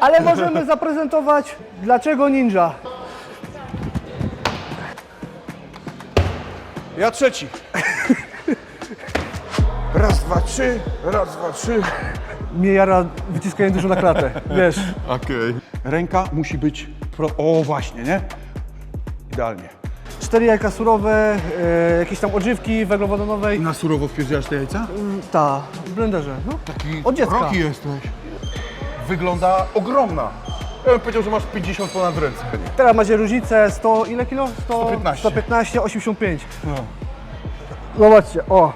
Ale możemy zaprezentować, dlaczego ninja. Ja trzeci. Raz, dwa, trzy, raz, dwa, trzy. Mnie jara wyciskanie dużo na klatę, wiesz. Okej. Ręka musi być, pro... o właśnie, nie? Idealnie. Cztery jajka surowe, e, jakieś tam odżywki węglowodanowej. Na surowo wpierdzielasz te jajca? Ta, w blenderze. No. Taki Od dziecka. roki jesteś. Wygląda ogromna. Ja bym powiedział, że masz 50 ponad ręce. Teraz macie różnicę 100, ile kilo? 100, 115. 115, 85. No. Zobaczcie, o.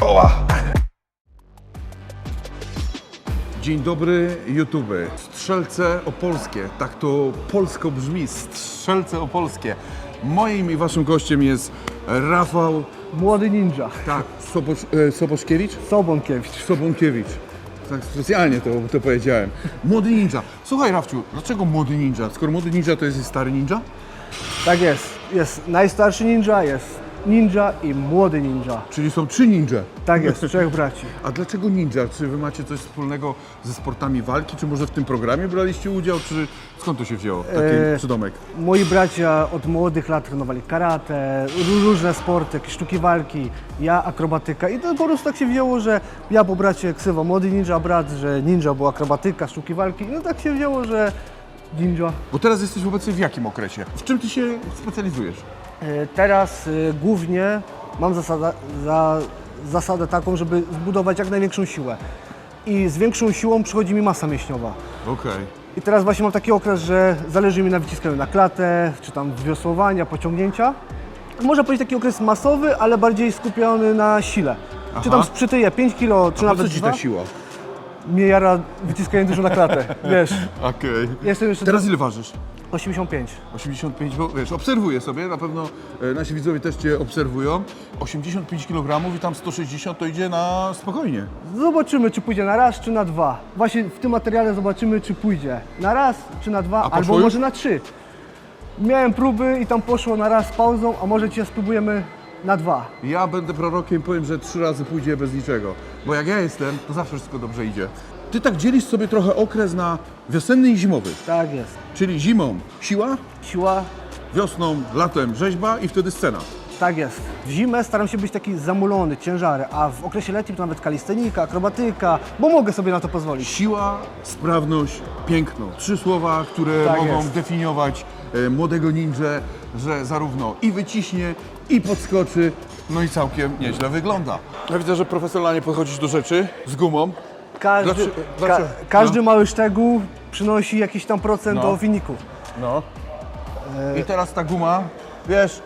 Oła! Dzień dobry YouTube. Strzelce opolskie. Tak to polsko brzmi. Strzelce opolskie. Moim i waszym gościem jest Rafał Młody ninja. tak, Sobosz, e, Soboszkiewicz? Sobonkiewicz. Sobonkiewicz. Tak specjalnie to, to powiedziałem. Młody ninja. Słuchaj Rafciu, dlaczego młody ninja? Skoro młody ninja to jest stary ninja? Tak jest. Jest najstarszy ninja, jest ninja i młody ninja. Czyli są trzy ninja. Tak jest, trzech braci. A dlaczego ninja? Czy wy macie coś wspólnego ze sportami walki? Czy może w tym programie braliście udział? Czy skąd to się wzięło? Taki Eee, przydomek. Moi bracia od młodych lat trenowali karate, ró- różne sporty, jakieś sztuki walki, ja akrobatyka i to po prostu tak się wzięło, że ja po bracie ksywa młody ninja, brat, że ninja była akrobatyka, sztuki walki, no tak się wzięło, że ninja. Bo teraz jesteś obecnie w jakim okresie? W czym ty się specjalizujesz? E, Teraz e, głównie mam zasada, za, zasadę taką, żeby zbudować jak największą siłę. I z większą siłą przychodzi mi masa mięśniowa. Okej. I teraz właśnie mam taki okres, że zależy mi na wyciskaniu na klatę, czy tam wiosłowania, pociągnięcia. Można powiedzieć taki okres masowy, ale bardziej skupiony na sile. Czy tam Aha. przytyję 5 kg, czy A po nawet co ci 2, ta siła? mnie jara wyciskanie dużo na klatę, wiesz. Okej. Jeszcze Teraz ile ważysz? 85. 85, bo wiesz, obserwuję sobie, na pewno e, nasi widzowie też Cię obserwują. 85 kg i tam 160 to idzie na spokojnie. Zobaczymy, czy pójdzie na raz, czy na dwa. Właśnie w tym materiale zobaczymy, czy pójdzie na raz, czy na dwa, poszło albo już? może na trzy. Miałem próby i tam poszło na raz z pauzą, a może cię spróbujemy na dwa. Ja będę prorokiem, powiem, że trzy razy pójdzie bez niczego. Bo jak ja jestem, to zawsze wszystko dobrze idzie. Ty tak dzielisz sobie trochę okres na wiosenny i zimowy. Tak jest. Czyli zimą siła, Siła, wiosną, latem rzeźba i wtedy scena. tak jest. W zimę staram się być taki zamulony, ciężary, a w okresie letnim to nawet kalistenika, akrobatyka, bo mogę sobie na to pozwolić. Siła, sprawność, piękno. Trzy słowa, które Tak mogą jest. definiować e, młodego ninja, że zarówno i wyciśnie, i podskoczy, no i całkiem nieźle wygląda. Ja widzę, że profesjonalnie podchodzisz do rzeczy z gumą. Każdy, Dlaczego- ka, dlaczego? każdy mały szczegół przynosi jakiś tam procent No. do wyniku. No. I teraz ta guma, wiesz,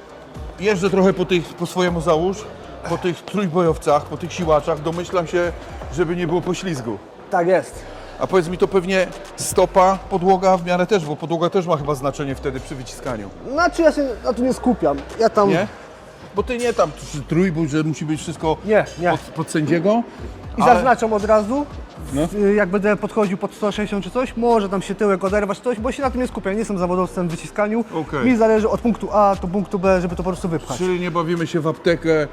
jeżdżę trochę po, tych, po swojemu załóż, po tych trójbojowcach, po tych siłaczach, domyślam się, żeby nie było poślizgu. Tak jest. A powiedz mi to pewnie stopa, podłoga w miarę też, bo podłoga też ma chyba znaczenie wtedy przy wyciskaniu. Znaczy ja się na to nie skupiam. Ja tam... Nie? Bo ty nie tam tr- trójbój, że musi być wszystko Nie, nie. Pod, pod sędziego. I ale- zaznaczam od razu, No. y, jak będę podchodził pod 160 czy coś, może tam się tyłek oderwać coś, bo się na tym nie skupiam. Nie jestem zawodowcem w wyciskaniu. Okej. Mi zależy od punktu A do punktu B, żeby to po prostu wypchać. Czyli nie bawimy się w aptekę.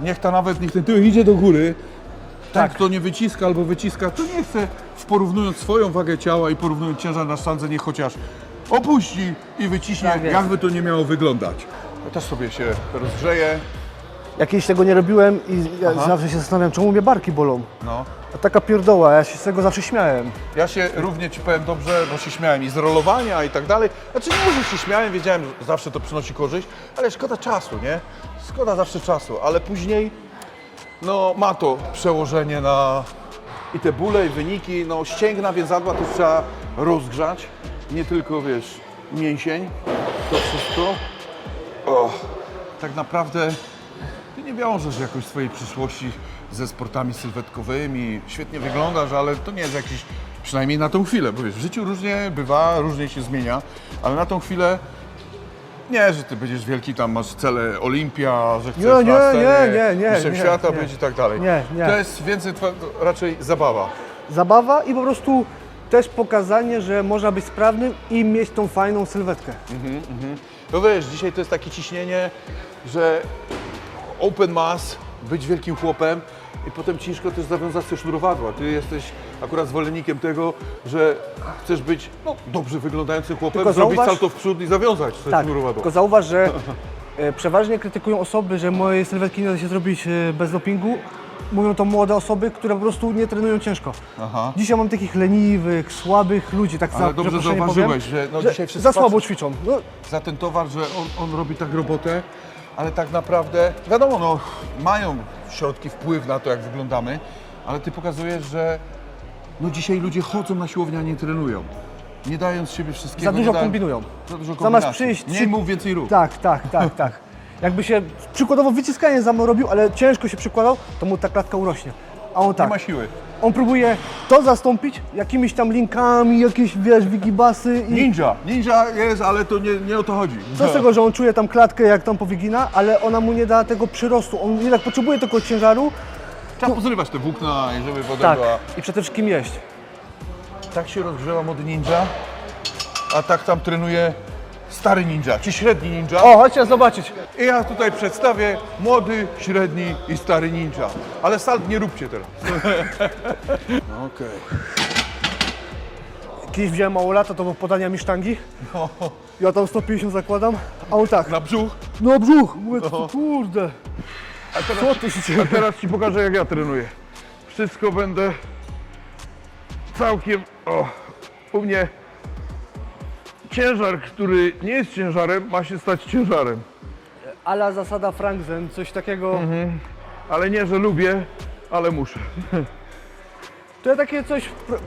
Niech ta nawet, niech ten tyłek idzie do góry. Tak. kto nie wyciska albo wyciska, to nie chce, porównując swoją wagę ciała i porównując ciężar na sztandze, niech chociaż opuści i wyciśnie, Tak jakby to nie miało wyglądać. Ja też sobie się rozgrzeję. Jak kiedyś tego nie robiłem i ja Aha. zawsze się zastanawiam, czemu mnie barki bolą. No. A taka pierdoła, ja się z tego zawsze śmiałem. Ja się równie Ci powiem dobrze, bo się śmiałem i z rolowania i tak dalej. Znaczy nie, że się śmiałem, wiedziałem, że zawsze to przynosi korzyść, ale szkoda czasu, nie? Szkoda zawsze czasu, ale później no ma to przełożenie na i te bóle i wyniki, no ścięgna, więzadła to trzeba rozgrzać, nie tylko wiesz, mięsień, to wszystko. O, tak naprawdę ty nie wiążesz jakoś swojej przyszłości ze sportami sylwetkowymi. Świetnie wyglądasz, ale to nie jest jakiś, przynajmniej na tą chwilę, bo wiesz, w życiu różnie bywa, różnie się zmienia, ale na tą chwilę nie, że ty będziesz wielki, tam masz cele Olimpia, że chcesz Nie, nie, na scenie nie, nie, nie, mistrzem nie, świata nie. być i tak dalej. Nie, nie. To jest więcej to raczej zabawa. Zabawa i po prostu też pokazanie, że można być sprawnym i mieć tą fajną sylwetkę. No wiesz, dzisiaj to jest takie ciśnienie, że open mass, być wielkim chłopem i potem ciężko też zawiązać te sznurowadła. Ty jesteś akurat zwolennikiem tego, że chcesz być no, dobrze wyglądającym chłopem, Tylko zrobić zauważ- salto w przód i zawiązać te Tak, sznurowadła. tylko zauważ, że e, przeważnie krytykują osoby, że moje sylwetki nie da się zrobić e, bez dopingu. Mówią to młode osoby, które po prostu nie trenują ciężko. Aha. Dzisiaj mam takich leniwych, słabych ludzi, tak Ale za dobrze przeproszeniem zauważyłeś, powiem, że no dzisiaj wszyscy za słabo ćwiczą. No, za ten towar, że on, on robi tak robotę, ale tak naprawdę, wiadomo, no, mają środki, wpływ na to, jak wyglądamy, ale ty pokazujesz, że no dzisiaj ludzie chodzą na siłownię, a nie trenują. Nie dając siebie wszystkiego. za dużo nie dają- kombinują. Za dużo Zamiast kombinacji. przyjść, Mniej trzy- mów, więcej rób. Tak, tak, tak, tak. Jakby się przykładowo wyciskanie za mną robił, ale ciężko się przykładał, to mu ta klatka urośnie. A on Nie tak, ma siły. on próbuje to zastąpić jakimiś tam linkami, jakieś, wiesz, wigibasy i Ninja. Ninja jest, ale to nie, nie o to chodzi. co z tego, że on czuje tam klatkę, jak tam powygina, ale ona mu nie da tego przyrostu. On jednak potrzebuje tego ciężaru, Trzeba pozrywać te włókna i żeby potem tak, była... i przede wszystkim jeść. Tak się rozgrzewa młody ninja, a tak tam trenuje stary ninja, czy średni ninja. O, chodźcie zobaczyć. I ja tutaj przedstawię młody, średni i stary ninja. Ale salt nie róbcie teraz. Okej. Kiedyś wziąłem mało lata, to było podania mi sztangi. No, Ja tam 150 zakładam, a on tak, Na brzuch. no brzuch, mówię, kurde. A teraz, Co ty się dzieje? a teraz ci pokażę jak ja trenuję. Wszystko będę całkiem... O, u mnie ciężar, który nie jest ciężarem, ma się stać ciężarem. Ala zasada Frankzen, coś takiego. Ale nie, że lubię, ale muszę. To ja takie coś pr-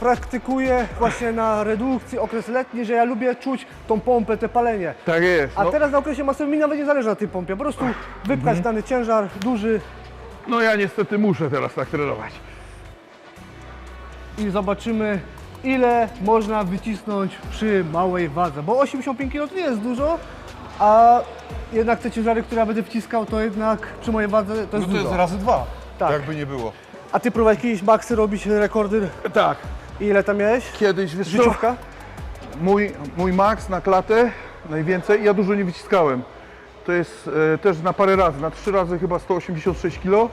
praktykuję właśnie na redukcji, okres letni, że ja lubię czuć tą pompę, te palenie. Tak jest. A No, teraz na okresie masowym mi nawet nie zależy na tej pompie. Po prostu wypchać dany ciężar duży no ja niestety muszę teraz tak trenować. i zobaczymy ile można wycisnąć przy małej wadze. Bo 85 kg to nie jest dużo, a jednak te ciężary, które ja będę wciskał, to jednak przy mojej wadze to No jest to dużo. jest razy dwa. Tak. Jakby nie było. A ty próbowałeś jakieś maksy robić, rekordy? Tak. I ile tam miałeś? Kiedyś, wiesz co, Życiówka? mój, mój max na klatę najwięcej, ja dużo nie wyciskałem. To jest e, też na parę razy, na trzy razy chyba 186 kg.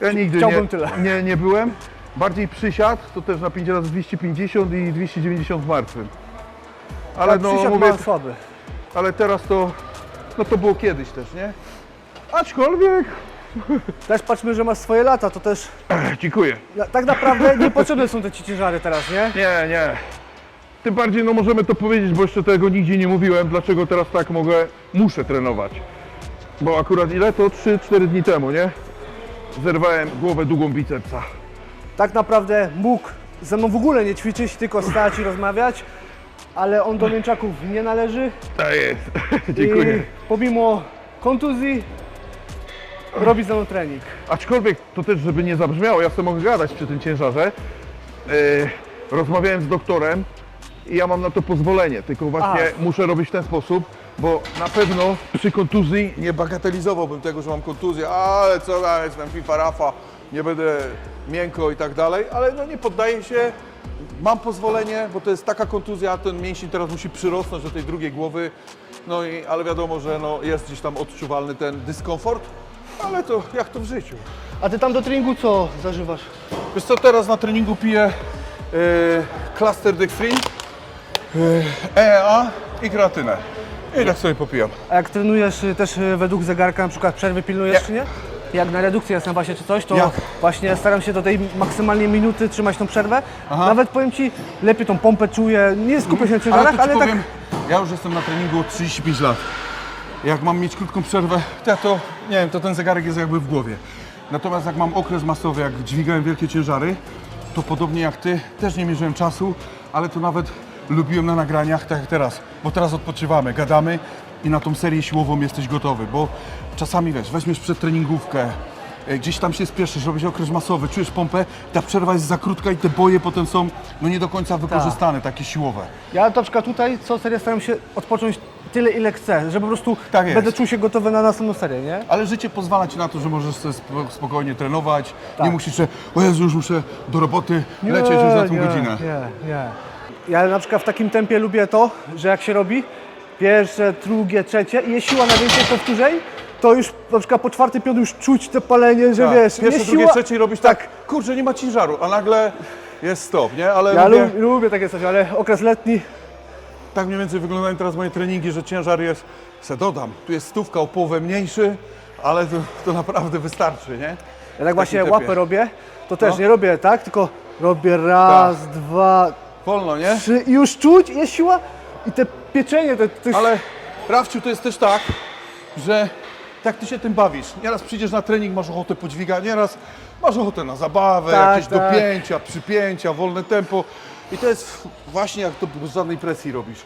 Ja nigdy Chciałbym nie, tyle. Nie, nie byłem. Bardziej przysiad, to też na 5 razy 250 i 290 w martwym. Ale Tak, no mówię, słaby. ale teraz to, no to było kiedyś też, nie? Aczkolwiek, Też patrzmy, że masz swoje lata, to też dziękuję. tak naprawdę niepotrzebne są te ci ciężary teraz, nie? Nie, nie. Tym bardziej, no możemy to powiedzieć, bo jeszcze tego nigdzie nie mówiłem, dlaczego teraz tak mogę, muszę trenować. Bo akurat ile to? 3-4 dni temu, nie? Zerwałem głowę długą bicepsa. Tak naprawdę mógł ze mną w ogóle nie ćwiczyć, tylko stać i rozmawiać, ale on do mięczaków nie należy Tak jest. Dziękuję. i pomimo kontuzji robi ze mną trening. Aczkolwiek to też, żeby nie zabrzmiało, ja sobie mogę gadać przy tym ciężarze. Yy, rozmawiałem z doktorem i ja mam na to pozwolenie, tylko właśnie A. muszę robić w ten sposób, bo na pewno przy kontuzji nie bagatelizowałbym tego, że mam kontuzję, ale co, ja jestem FIFA Rafa, nie będę miękko i tak dalej, ale no nie poddaję się, mam pozwolenie, bo to jest taka kontuzja, ten mięsień teraz musi przyrosnąć do tej drugiej głowy, no i, ale wiadomo, że no, jest gdzieś tam odczuwalny ten dyskomfort, ale to jak to w życiu. A ty tam do treningu co zażywasz? Wiesz co, teraz na treningu piję yy, Cluster Dextrin, yy, EEA i kreatynę. I tak sobie popijam. A jak trenujesz y, też y, według zegarka, na przykład przerwy pilnujesz Nie. czy nie? Jak na redukcji jestem właśnie czy coś, to Jak? właśnie staram się do tej maksymalnej minuty trzymać tą przerwę. Aha. Nawet powiem Ci, lepiej tą pompę czuję, nie skupię się na Ale ciężarach, ci ale, tak powiem, ja już jestem na treningu od 35 lat. Jak mam mieć krótką przerwę, to ja to, nie wiem, to ten zegarek jest jakby w głowie. Natomiast jak mam okres masowy, jak dźwigałem wielkie ciężary, to podobnie jak ty, też nie mierzyłem czasu, ale to nawet lubiłem na nagraniach, tak jak teraz, bo teraz odpoczywamy, gadamy i na tą serię siłową jesteś gotowy, bo czasami wiesz, weźmiesz przedtreningówkę, e, gdzieś tam się spieszysz, robisz okres masowy, czujesz pompę, ta przerwa jest za krótka i te boje potem są no nie do końca wykorzystane, takie siłowe. Ja na przykład tutaj co serię staram się odpocząć tyle ile chcę, że po prostu Tak będę czuł się gotowy na następną serię, nie? Ale życie pozwala Ci na to, że możesz sobie spo- spokojnie trenować, Tak. nie musisz, że o Jezu, już muszę do roboty lecieć już za tą nie, godzinę. Nie, nie. Ja na przykład w takim tempie lubię to, że jak się robi pierwsze, drugie, trzecie i jest siła na więcej powtórzeń, to już na przykład po czwarty, piąty już czuć te palenie, że Tak, wiesz, Pierwsze, nie drugie, siła... trzecie robisz tak, kurczę, nie ma ciężaru, a nagle jest stop, nie? Ale Ja lubię, lubię, lubię takie coś, ale okres letni, tak mniej więcej wyglądają teraz moje treningi, że ciężar jest, se dodam, tu jest stówka o połowę mniejszy, ale to, to naprawdę wystarczy, nie? ja tak właśnie tempie. łapę robię, to też No. nie robię tak, tylko robię raz, dwa, Wolno, nie? trzy i już czuć, jest siła i te pieczenie, te, te Ale Rafciu, to jest też tak, że tak ty się tym bawisz. Nieraz przyjdziesz na trening, masz ochotę podźwigać, nieraz masz ochotę na zabawę, Tak, jakieś tak. dopięcia, przypięcia, wolne tempo. I to jest właśnie jak to bez żadnej presji robisz.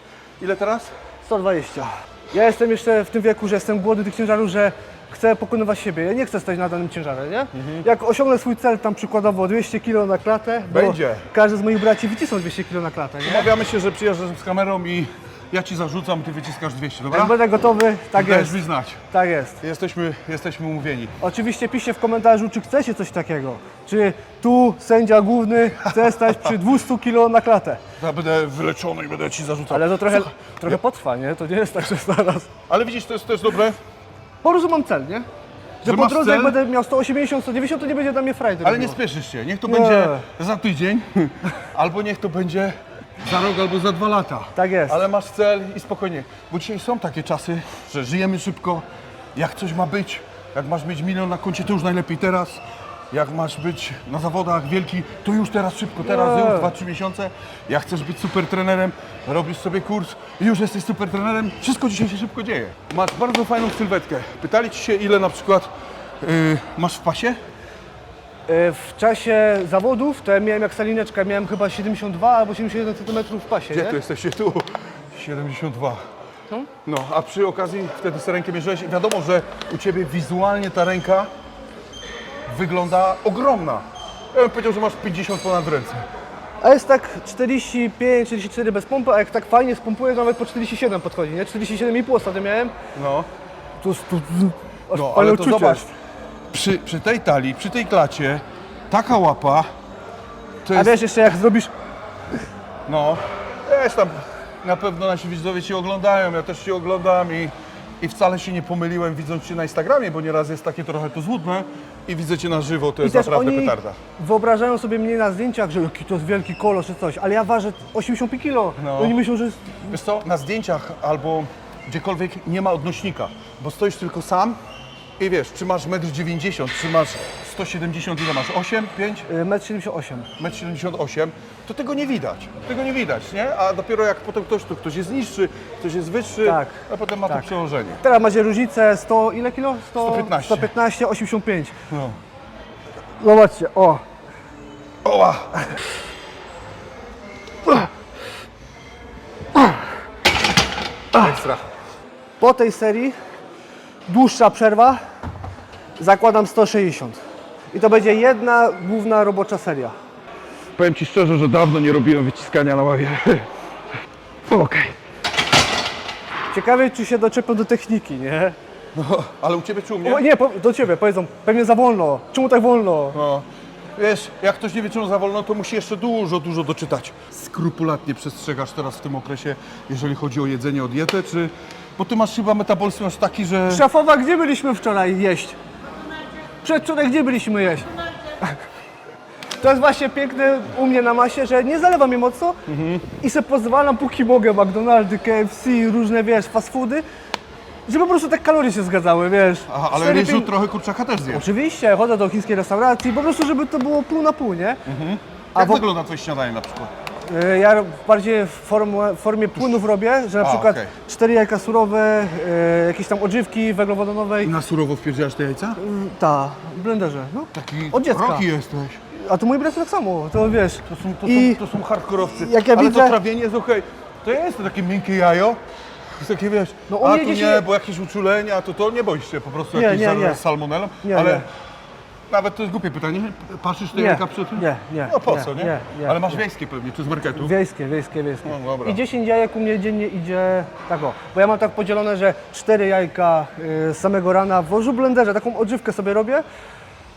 Ile teraz? 120. Ja jestem jeszcze w tym wieku, że jestem głodny tych ciężarów, że chcę pokonywać siebie. Ja nie chcę stać na danym ciężarze, nie? Mhm. Jak osiągnę swój cel, tam przykładowo 200 kg na klatę, bo Będzie. każdy z moich braci wycisnął 200 kg na klatę, nie? Umawiamy się, że przyjeżdżasz z kamerą i ja ci zarzucam, ty wyciskasz 200, dobra? Jak będę gotowy, tak Dajesz jest, mi znać. tak jest. Jesteśmy, jesteśmy umówieni. Oczywiście piszcie w komentarzu, czy chcecie coś takiego. Czy tu sędzia główny chce stać przy 200 kg na klatę. Ja będę wyleczony i będę ci zarzucał. Ale to trochę, trochę potrwa, nie? To nie jest tak, że zaraz. Ale widzisz, to jest też dobre. Po prostu mam cel, nie? Że Że po masz drodze jak cel? będę miał 180, 190, to nie będzie dla mnie frajdy. Ale nie robiło. spieszysz się. Niech to będzie za tydzień, albo niech to będzie za rok, albo za dwa lata. Tak jest. Ale masz cel i spokojnie. Bo dzisiaj są takie czasy, że żyjemy szybko. Jak coś ma być, jak masz mieć milion na koncie, to już najlepiej teraz. Jak masz być na zawodach wielki, to już teraz szybko, teraz, Nie. już dwa, trzy miesiące. Jak chcesz być super trenerem, robisz sobie kurs i już jesteś super trenerem. Wszystko dzisiaj się szybko dzieje. Masz bardzo fajną sylwetkę. Pytali ci się, ile na przykład yy, masz w pasie? E, W czasie zawodów to ja miałem jak salineczka, miałem chyba 72 albo 71 cm w pasie, Gdzie nie? tu jesteście? Tu. 72. No, a przy okazji wtedy sobie rękę mierzyłeś i wiadomo, że u Ciebie wizualnie ta ręka wygląda ogromna. Ja bym powiedział, że masz 50 ponad ręce. A jest tak 45, 44 bez pompy, a jak tak fajnie spompuje, to nawet po 47 podchodzi, nie? 47,5 ostatnio miałem. No, tu, tu aż no ale to uczucie. zobacz, przy, przy tej talii, przy tej klacie, taka łapa, to A jest, wiesz jeszcze jak zrobisz, no, jest tam, na pewno nasi widzowie Cię oglądają, ja też Cię oglądam i, i wcale się nie pomyliłem widząc Cię na Instagramie, bo nieraz jest takie trochę to złudne i widzę Cię na żywo, to jest też naprawdę oni petarda. wyobrażają sobie mnie na zdjęciach, że jaki to jest wielki kolosz czy coś, ale ja ważę 85 kg. No. Oni myślą, że jest... Wiesz co, na zdjęciach albo gdziekolwiek nie ma odnośnika, bo stoisz tylko sam i wiesz, czy masz 1,90 m, czy masz 170, ile masz? 8, 5, y, 1,78 m. 1,78 m, to tego nie widać. Tego nie widać, nie? A dopiero jak potem ktoś, to ktoś jest niższy, ktoś jest wyższy, Tak, a potem ma to tak. przełożenie. Teraz macie różnicę 100, ile kilo? 100, 115. 115, 85. No. Zobaczcie, o. Oła! Ekstra. Po tej serii dłuższa przerwa, zakładam 160. I to będzie jedna główna robocza seria. Powiem Ci szczerze, że dawno nie robiłem wyciskania na ławie. Okej. Ciekawie, czy się doczepią do techniki, nie? No, ale u Ciebie czy u mnie? O, nie, po, do ciebie powiedzą, pewnie za wolno. Czemu tak wolno? No. Wiesz, jak ktoś nie wie, czemu za wolno, to musi jeszcze dużo, dużo doczytać. Skrupulatnie przestrzegasz teraz w tym okresie, jeżeli chodzi o jedzenie, o dietę, czy... Bo ty masz chyba metabolizm masz taki, że... Szefowa, gdzie byliśmy wczoraj jeść? Przedwczoraj gdzie byliśmy jeść? To jest właśnie piękne u mnie na masie, że nie zalewa mnie mocno i sobie pozwalam póki mogę McDonaldy, KFC, różne wiesz, fast foody, żeby po prostu te kalorie się zgadzały, wiesz. Aha, ale Cztery, ryżu pięć- trochę kurczaka też zjesz. Oczywiście, chodzę do chińskiej restauracji, po prostu żeby to było pół na pół, nie? Jak wo- wygląda twoje śniadanie na przykład? Y, Ja bardziej w, formie- w formie płynów robię, że na A, przykład okej. cztery jajka surowe, y, jakieś tam odżywki węglowodanowej. Na surowo wpierdzielasz te jajca? Ta, w blenderze, no. Taki Od dziecka. roki jesteś. A to mój brat tak samo, to wiesz. To są, to I- są, to są hardkorowcy. jak ja ale widzę- to trawienie jest okej. To jest to takie miękkie jajo. Jest takie wiesz, No u a mnie tu dzieci- nie, bo jakieś uczulenia, to to nie boisz się po prostu Nie, jakimś nie, nie. salmonelą. Nie, ale nie. Nawet to jest głupie pytanie. Patrzysz Nie, jajka przy tym? nie, nie, No po nie, co, nie? nie, nie, ale masz nie. wiejskie pewnie, czy z marketu? Wiejskie, wiejskie, wiejskie. No dobra. I 10 jajek u mnie dziennie idzie tak o. Bo ja mam tak podzielone, że 4 jajka y, z samego rana w łożu blenderze, taką odżywkę sobie robię.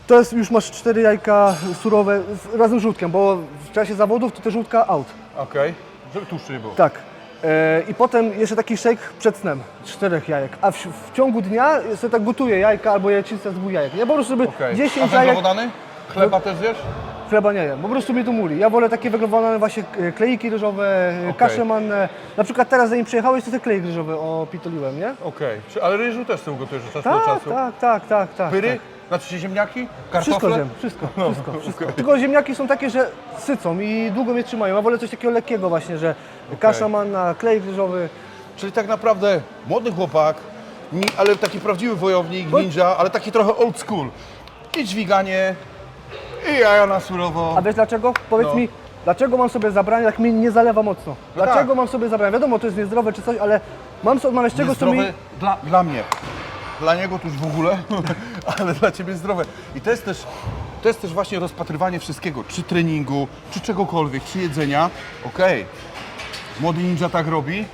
To jest już masz 4 jajka surowe z, razem z żółtkiem, bo w czasie zawodów to te żółtka out. Okej, żeby tłuszczy nie było. Tak. E, I potem jeszcze taki shake przed snem, czterech jajek. A w, w ciągu dnia sobie tak gotuję jajka albo jajecznicę z dwóch jajek. Ja po prostu sobie Okej. 10 A jajek, węglowodany? Chleba też zjesz? chleba nie jem, po prostu mnie to muli. Ja wolę takie węglowodanne właśnie e, kleiki ryżowe, e, Okej. kasze manne. Na przykład teraz zanim przyjechałeś, to te kleik ryżowy opitoliłem, nie? Okej. Czy- Ale ryżu też ty gotujesz od czasu do Tak, czasu? tak, tak, tak, tak. Pyry? tak. Znaczy się ziemniaki? Wszystko Kartofle? zjem, wszystko, wszystko, wszystko. Tylko ziemniaki są takie, że sycą i długo mnie trzymają. Ja wolę coś takiego lekkiego właśnie, że kasza manna, klej ryżowy. Czyli tak naprawdę młody chłopak, ale taki prawdziwy wojownik, ninja, ale taki trochę old school. I dźwiganie, i jaja na surowo. A wiesz dlaczego? Powiedz No. mi, dlaczego mam sobie zabrać, jak mnie nie zalewa mocno? No Dlaczego tak. mam sobie zabrać? Wiadomo, to jest niezdrowe czy coś, ale mam sobie odmawiać tego, co mi... Dla, dla mnie. Dla niego to już w ogóle, ale dla ciebie zdrowe. I to jest też, to jest też właśnie rozpatrywanie wszystkiego, czy treningu, czy czegokolwiek, czy jedzenia. Okej, młody ninja tak robi,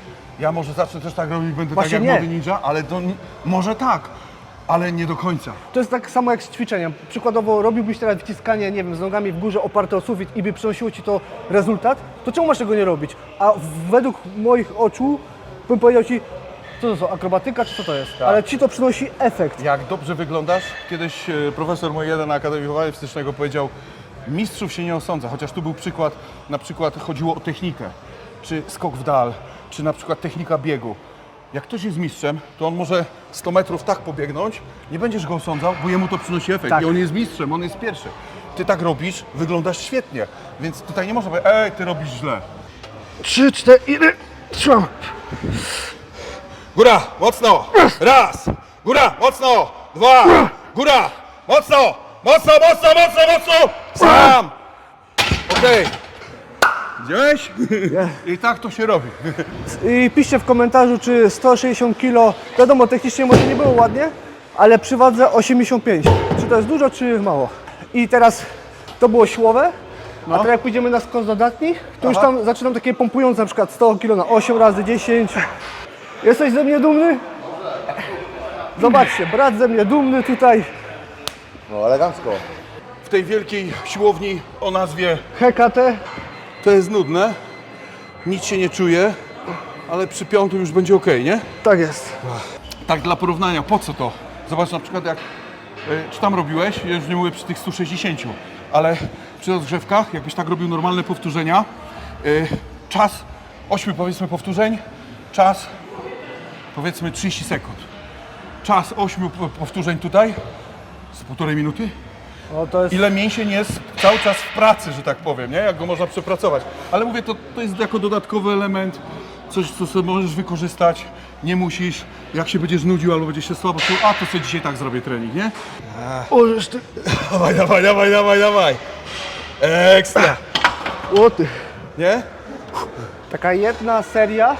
ja może zacznę też tak robić, będę Właśnie tak jak nie. młody ninja, ale to ni- może tak, ale nie do końca. To jest tak samo jak z ćwiczeniem. Przykładowo robiłbyś teraz wyciskanie, nie wiem, z nogami w górze oparte o sufit i by przynosiło Ci to rezultat, to czemu masz tego nie robić? A według moich oczu bym powiedział Ci, co to są, akrobatyka czy co to jest? Ale Ci to przynosi efekt. Jak dobrze wyglądasz? Kiedyś e, profesor mój jeden na Akademii Wychowania Fizycznego powiedział, mistrzów się nie osądza, chociaż tu był przykład, na przykład chodziło o technikę, czy skok w dal, czy na przykład technika biegu. Jak ktoś jest mistrzem, to on może 100 metrów tak pobiegnąć, nie będziesz go osądzał, bo jemu to przynosi efekt Tak. i on jest mistrzem, on jest pierwszy. Ty tak robisz, wyglądasz świetnie, więc tutaj nie można powiedzieć, ej, ty robisz źle. Trzy, cztery, trzymam. Góra, mocno! Raz! Góra, mocno! Dwa! Góra! Mocno! Mocno, mocno, mocno, mocno! Sam! Okej. Widziałeś? I tak to się robi. I piszcie w komentarzu, czy 160 kg, wiadomo, technicznie może nie było ładnie, ale przy wadze 85. Czy to jest dużo, czy mało? I teraz to było siłowe, a teraz jak pójdziemy na skos dodatni, to już tam zaczynam takie pompujące, na przykład 100 kg na 8 razy 10. Jesteś ze mnie dumny? Zobaczcie, brat ze mnie dumny tutaj, No elegancko. W tej wielkiej siłowni o nazwie HKT. to jest nudne, nic się nie czuje, ale przy piątym już będzie ok, nie? Tak jest. Tak dla porównania, po co to? Zobacz na przykład jak, y, czy tam robiłeś, ja już nie mówię przy tych 160, ale przy rozgrzewkach, jakbyś tak robił normalne powtórzenia, y, czas 8 powiedzmy powtórzeń, czas powiedzmy 30 sekund. Czas 8 po- powtórzeń tutaj z półtorej minuty. No to jest... Ile mięsień jest cały czas w pracy, że tak powiem, nie? Jak go można przepracować. Ale mówię, to, to jest jako dodatkowy element, coś, co sobie możesz wykorzystać. Nie musisz, jak się będziesz nudził albo będziesz się słabo czuł, a to sobie dzisiaj tak zrobię trening, nie? O, żeż ty... Dawaj, dawaj, dawaj, dawaj, dawaj. Ekstra. O ty. Nie? Taka jedna seria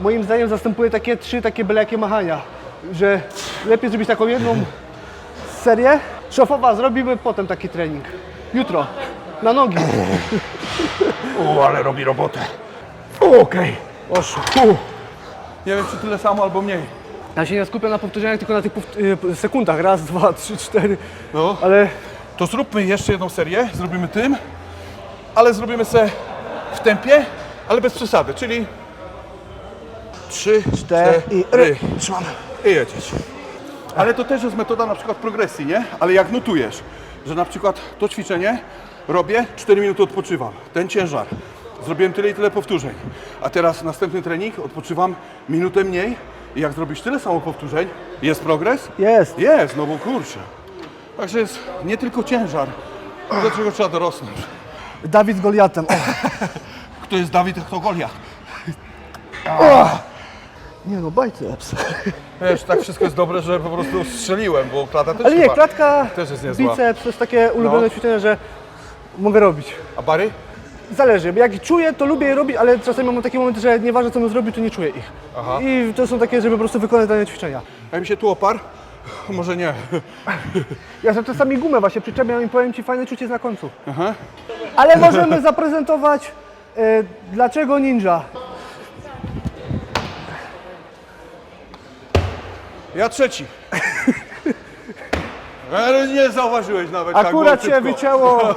moim zdaniem zastępuje takie trzy takie byle jakie machania. Że lepiej zrobić taką jedną serię. Szefowa, zrobimy potem taki trening. Jutro. Na nogi. O, ale robi robotę. Okej. Oszło. Nie wiem, czy tyle samo albo mniej. Ja się nie skupiam na powtórzeniach, tylko na tych powt- y, sekundach. Raz, dwa, trzy, cztery. No. Ale To zróbmy jeszcze jedną serię, zrobimy tym, ale zrobimy se w tempie, ale bez przesady, czyli trzy, cztery. cztery. Trzymamy. i jedziesz. Ale to też jest metoda na przykład progresji, nie? Ale jak notujesz, że na przykład to ćwiczenie robię, 4 minuty odpoczywam, ten ciężar, zrobiłem tyle i tyle powtórzeń, a teraz następny trening, odpoczywam minutę mniej i jak zrobisz tyle samo powtórzeń, jest progres? Jest. Jest, no bo kurczę. Także jest nie tylko ciężar, do czego trzeba dorosnąć. Dawid z Goliatem. O. Kto jest Dawid, a kto Goliat? Nie no, biceps. Wiesz, tak wszystko jest dobre, że po prostu strzeliłem, bo klata też Ale nie, chyba klatka, też jest niezła. biceps to jest takie ulubione No. ćwiczenie, że mogę robić. A Bary? Zależy, bo jak czuję, to lubię je robić, ale czasami mam takie momenty, że nieważne co bym zrobił, to nie czuję ich. Aha. I to są takie, żeby po prostu wykonać dane ćwiczenia. Ja mi się tu oparł? Może nie. Ja sobie czasami gumę właśnie przyczepiam i powiem Ci, fajne czucie jest na końcu. Aha. Ale możemy zaprezentować e, dlaczego ninja. Ja trzeci. Ale nie zauważyłeś nawet tak było Akurat się szybko. wycięło.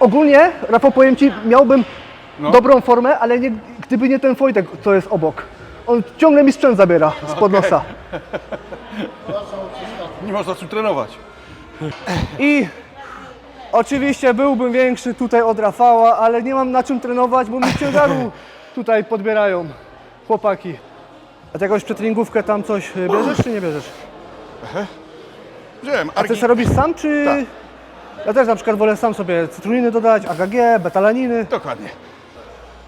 Ogólnie, Rafał, powiem Ci, miałbym No. dobrą formę, ale nie, gdyby nie ten Wojtek, co jest obok. On ciągle mi sprzęt zabiera spod nosa. Nie można tu trenować. I oczywiście byłbym większy tutaj od Rafała, ale nie mam na czym trenować, bo mi ciężaru tutaj podbierają chłopaki. A ty jakąś przetreningówkę tam coś y, bierzesz, czy nie bierzesz? Wziąłem A ty argi... co robisz sam, czy... Tak. Ja też na przykład wolę sam sobie cytruliny dodać, AGG, betalaniny. Dokładnie.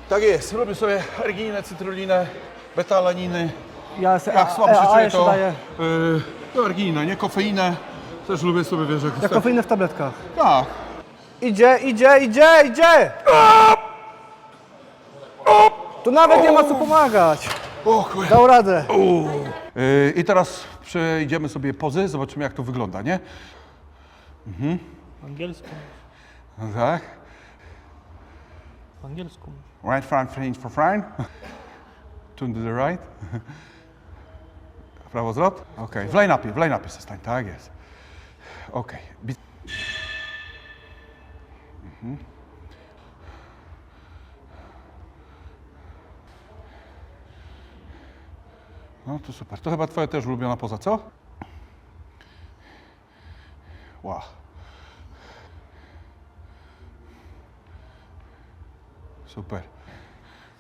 Tak jest. Robię sobie argininę, cytrulinę, betalaniny. Ja se, Jak słabo się czuję, jeszcze to daję yy, no, argininę, nie kofeinę. Też lubię sobie, wiesz, jak jak kofeinę w tabletkach. Tak. Idzie, idzie, idzie, idzie! Tu nawet nie ma co pomagać. O, chuj. Dał radę. Yy, I teraz przejdziemy sobie pozy, zobaczymy jak to wygląda, nie? Angielską, No tak. angielską. Right front change for front. Turn to the right. Prawo zwrot. Okej. W line-upie, w line-upie zostań, tak jest. Okej. Bi- Mhm. No to super. To chyba twoja też ulubiona poza, co? Wow. Super.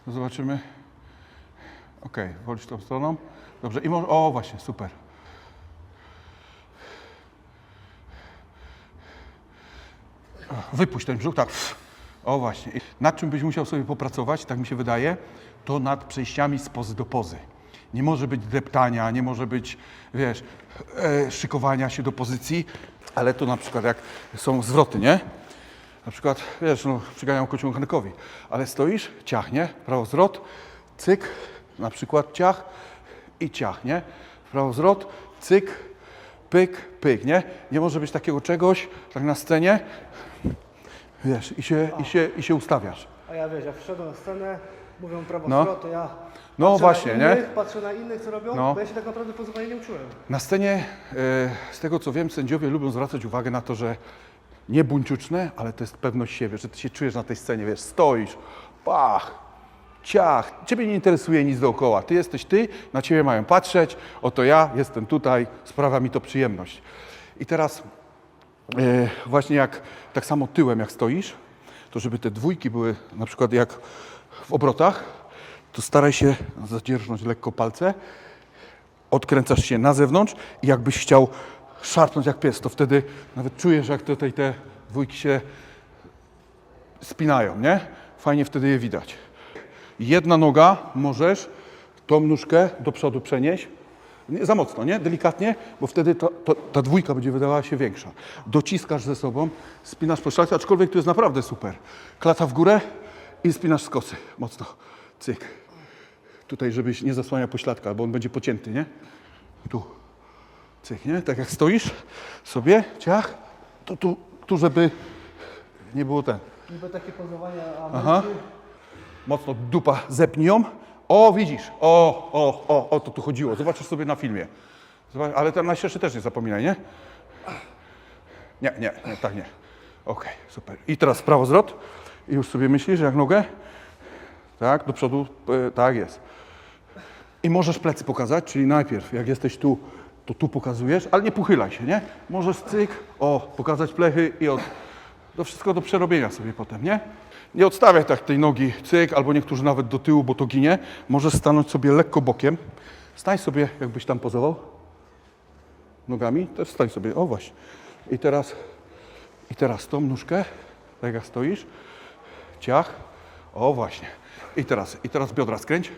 No zobaczymy. Ok, wolisz tą stroną? Dobrze, i może. O, właśnie, super. Wypuść ten brzuch, tak. O, właśnie. Nad czym byś musiał sobie popracować, tak mi się wydaje, to nad przejściami z pozy do pozy. Nie może być deptania, nie może być, wiesz, e, szykowania się do pozycji, ale to na przykład jak są zwroty, nie? Na przykład, wiesz, no, przyganiam kocią Hankowi, ale stoisz, ciach, nie? Prawo zwrot, cyk, na przykład ciach i ciach, nie? Prawo zwrot, cyk, pyk, pyk, nie? Nie może być takiego czegoś, tak na scenie, wiesz, i się, i się, i się ustawiasz. A ja wiesz, jak wszedłem na scenę, mówią prawo No. to ja No patrzę właśnie, na nie? innych, patrzę na innych, co robią, No. bo ja się tak naprawdę pozowania nie uczyłem. Na scenie, e, z tego co wiem, sędziowie lubią zwracać uwagę na to, że nie buńczuczne, ale to jest pewność siebie, że ty się czujesz na tej scenie, wiesz, stoisz, pach, ciach, ciebie nie interesuje nic dookoła, ty jesteś ty, na ciebie mają patrzeć, oto ja jestem tutaj, sprawia mi to przyjemność. I teraz e, właśnie jak tak samo tyłem jak stoisz, to żeby te dwójki były na przykład jak w obrotach, to staraj się zadzierżnąć lekko palce, odkręcasz się na zewnątrz i jakbyś chciał szarpnąć jak pies, to wtedy nawet czujesz, jak tutaj te dwójki się spinają, nie? Fajnie wtedy je widać. Jedna noga możesz tą nóżkę do przodu przenieść. Nie, za mocno, nie? Delikatnie, bo wtedy to, to, ta dwójka będzie wydawała się większa. Dociskasz ze sobą, spinasz po szlakce, aczkolwiek to jest naprawdę super. Klata w górę i spinasz z kosy. Mocno. Cyk. Tutaj, żebyś nie zasłaniał pośladka, bo on będzie pocięty, nie? Tu. Cyk, nie? Tak jak stoisz sobie, ciach, to tu, tu żeby nie było ten. Niby takie pozowania, Aha. Mocno dupa zepnij ją. O, widzisz. O, o, o, o to tu chodziło. Zobaczysz sobie na filmie. Zobacz, ale tam najszerszy też nie zapominaj, nie? Nie, nie, nie, tak nie. Okej, super. I teraz prawo zwrot. I już sobie myślisz, jak nogę? Tak, do przodu, e, tak jest. I możesz plecy pokazać, czyli najpierw, jak jesteś tu, to tu pokazujesz, ale nie pochylaj się, nie? Możesz cyk, o, pokazać plechy i od... To wszystko do przerobienia sobie potem, nie? Nie odstawiaj tak tej nogi, cyk, albo niektórzy nawet do tyłu, bo to ginie. Możesz stanąć sobie lekko bokiem. Stań sobie, jakbyś tam pozował. Nogami, też stań sobie, o właśnie. I teraz, i teraz tą nóżkę, tak jak stoisz, ciach, o właśnie. I teraz, i teraz biodra skręć.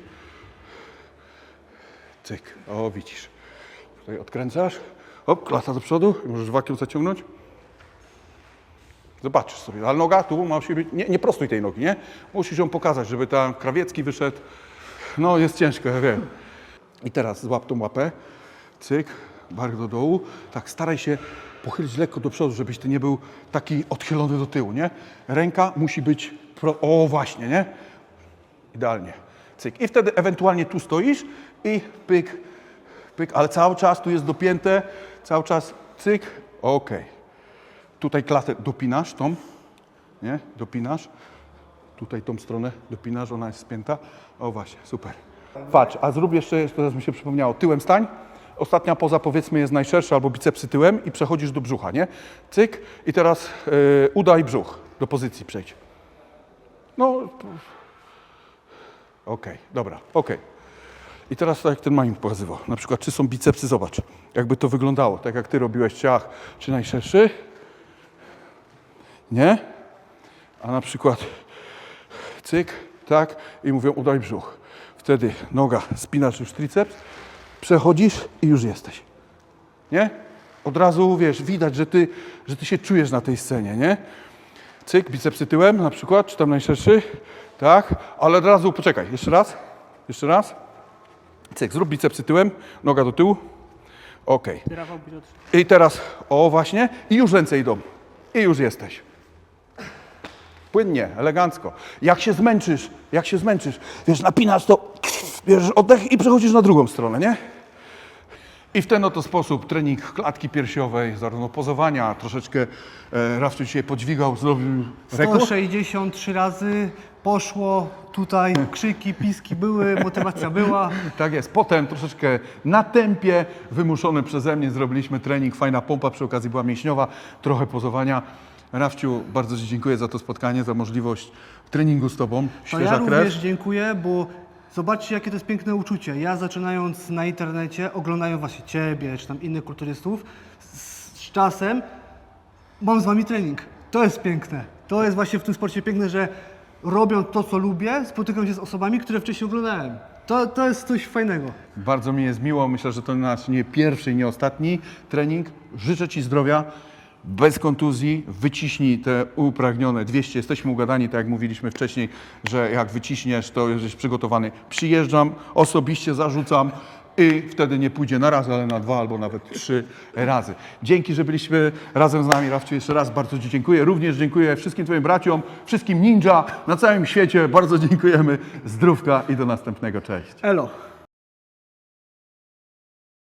Cyk, o widzisz. Tutaj odkręcasz, hop, klasa do przodu, możesz wakiem zaciągnąć. Zobaczysz sobie, ale noga tu musi być, nie, nie prostuj tej nogi, nie? Musisz ją pokazać, żeby tam krawiecki wyszedł. No jest ciężko, ja wiem. I teraz złap tą łapę, cyk, bark do dołu, tak staraj się pochylić lekko do przodu, żebyś ty nie był taki odchylony do tyłu, nie? Ręka musi być, pro... o właśnie, nie? Idealnie, cyk. I wtedy ewentualnie tu stoisz i pyk, pyk, ale cały czas tu jest dopięte, cały czas cyk, okej. Tutaj klatę dopinasz tą, nie? Dopinasz. tutaj tą stronę dopinasz, ona jest spięta. O właśnie, super. Patrz, a zrób jeszcze, teraz mi się przypomniało, tyłem stań. Ostatnia poza powiedzmy jest najszersza, albo bicepsy tyłem i przechodzisz do brzucha, nie? Cyk i teraz yy, udaj brzuch, do pozycji przejdź. No, okej, dobra, okej. I teraz tak jak ten Manin pokazywał, na przykład czy są bicepsy, zobacz, jakby to wyglądało, tak jak ty robiłeś ciach, czy najszerszy, nie? A na przykład cyk, tak, i mówią udaj brzuch. Wtedy noga, spinasz już triceps, przechodzisz i już jesteś. Nie? Od razu, wiesz, widać, że ty, że ty się czujesz na tej scenie, nie? Cyk, bicepsy tyłem na przykład, czy tam najszerszy, tak, ale od razu, poczekaj, jeszcze raz, jeszcze raz. Cyk, zrób bicepsy tyłem, noga do tyłu. Okej. I teraz, o właśnie, i już ręce idą. I już jesteś. Płynnie, elegancko. Jak się zmęczysz, jak się zmęczysz, wiesz, napinasz to, bierzesz oddech i przechodzisz na drugą stronę, nie? I w ten oto sposób trening klatki piersiowej, zarówno pozowania, troszeczkę e, Rafciu dzisiaj podźwigał, zrobił rekord. 163 razy poszło, tutaj krzyki, piski były, motywacja była. Tak jest. Potem troszeczkę na tempie, wymuszony przeze mnie, zrobiliśmy trening. Fajna pompa przy okazji była mięśniowa, trochę pozowania. Rafciu, bardzo Ci dziękuję za to spotkanie, za możliwość treningu z Tobą. To Świeża ja również krew. dziękuję, bo zobaczcie jakie to jest piękne uczucie. Ja zaczynając na internecie, oglądając właśnie Ciebie czy tam innych kulturystów, z, z czasem mam z Wami trening. To jest piękne. To jest właśnie w tym sporcie piękne, że robią to, co lubię, spotykam się z osobami, które wcześniej oglądałem. To, to jest coś fajnego. Bardzo mi jest miło. Myślę, że to nasz nie pierwszy i nie ostatni trening. Życzę Ci zdrowia. Bez kontuzji, wyciśnij te upragnione 200. Jesteśmy ugadani, tak jak mówiliśmy wcześniej, że jak wyciśniesz, to jesteś przygotowany. Przyjeżdżam, osobiście zarzucam i wtedy nie pójdzie na raz, ale na dwa albo nawet trzy razy. Dzięki, że byliśmy razem z nami. Rafciu, jeszcze raz bardzo Ci dziękuję. Również dziękuję wszystkim Twoim braciom, wszystkim ninja na całym świecie. Bardzo dziękujemy. Zdrówka i do następnego. Cześć. Elo.